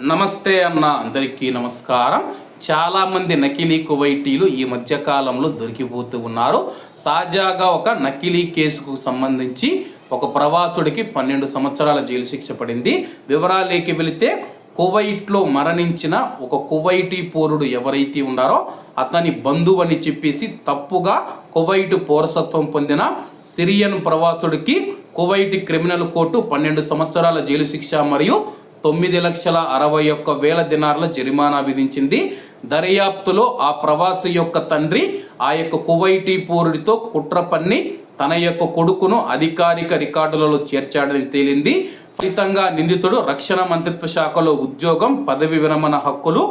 నమస్తే అన్న అందరికీ నమస్కారం. చాలామంది నకిలీ కువైటీలు ఈ మధ్యకాలంలో దొరికిపోతూ ఉన్నారు. తాజాగా ఒక నకిలీ కేసుకు సంబంధించి ఒక ప్రవాసుడికి పన్నెండు సంవత్సరాల జైలు శిక్ష పడింది. వివరాలేకి వెళితే కువైట్లో మరణించిన ఒక కువైటీ పౌరుడు ఎవరైతే ఉన్నారో అతని బంధువు అని చెప్పేసి తప్పుగా కువైట్ పౌరసత్వం పొందిన సిరియన్ ప్రవాసుడికి కువైట్ క్రిమినల్ కోర్టు పన్నెండు సంవత్సరాల జైలు శిక్ష మరియు తొమ్మిది లక్షల అరవై ఒక్క వేల దినార్ల జరిమానా విధించింది. దర్యాప్తులో ఆ ప్రవాసి యొక్క తండ్రి ఆ యొక్క కువైటీ పూరుడితో కుట్ర పన్ని తన యొక్క కొడుకును అధికారిక రికార్డులలో చేర్చాడని తేలింది. ఫలితంగా నిందితుడు రక్షణ మంత్రిత్వ శాఖలో ఉద్యోగం పదవి విరమణ హక్కులు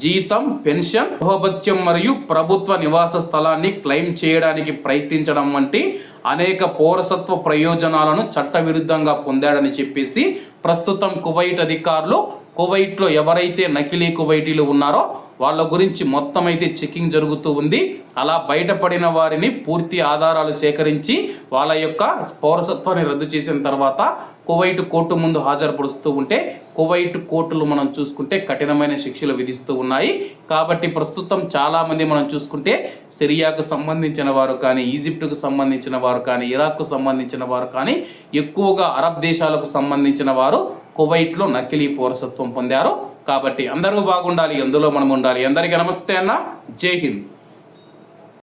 జీతం పెన్షన్ గృహభత్యం మరియు ప్రభుత్వ నివాస స్థలాన్ని క్లెయిమ్ చేయడానికి ప్రయత్నించడం వంటి అనేక పౌరసత్వ ప్రయోజనాలను చట్టవిరుద్ధంగా పొందాడని చెప్పేసి ప్రస్తుతం కువైట్ అధికారులు కువైట్లో ఎవరైతే నకిలీ కువైటీలు ఉన్నారో వాళ్ళ గురించి మొత్తం అయితే చెకింగ్ జరుగుతూ ఉంది. అలా బయటపడిన వారిని పూర్తి ఆధారాలు సేకరించి వాళ్ళ యొక్క పౌరసత్వాన్ని రద్దు చేసిన తర్వాత కువైట్ కోర్టు ముందు హాజరుపరుస్తూ ఉంటే కువైట్ కోర్టులు మనం చూసుకుంటే కఠినమైన శిక్షలు విధిస్తూ ఉన్నాయి. కాబట్టి ప్రస్తుతం చాలామంది మనం చూసుకుంటే సిరియాకు సంబంధించిన వారు కానీ ఈజిప్టుకు సంబంధించిన వారు కానీ ఇరాక్కు సంబంధించిన వారు కానీ ఎక్కువగా అరబ్ దేశాలకు సంబంధించిన వారు కువైట్లో నకిలీ పౌరసత్వం పొందారు. కాబట్టి అందరూ బాగుండాలి అందులో మనం ఉండాలి అందరికీ నమస్తే అన్న. జై హింద్.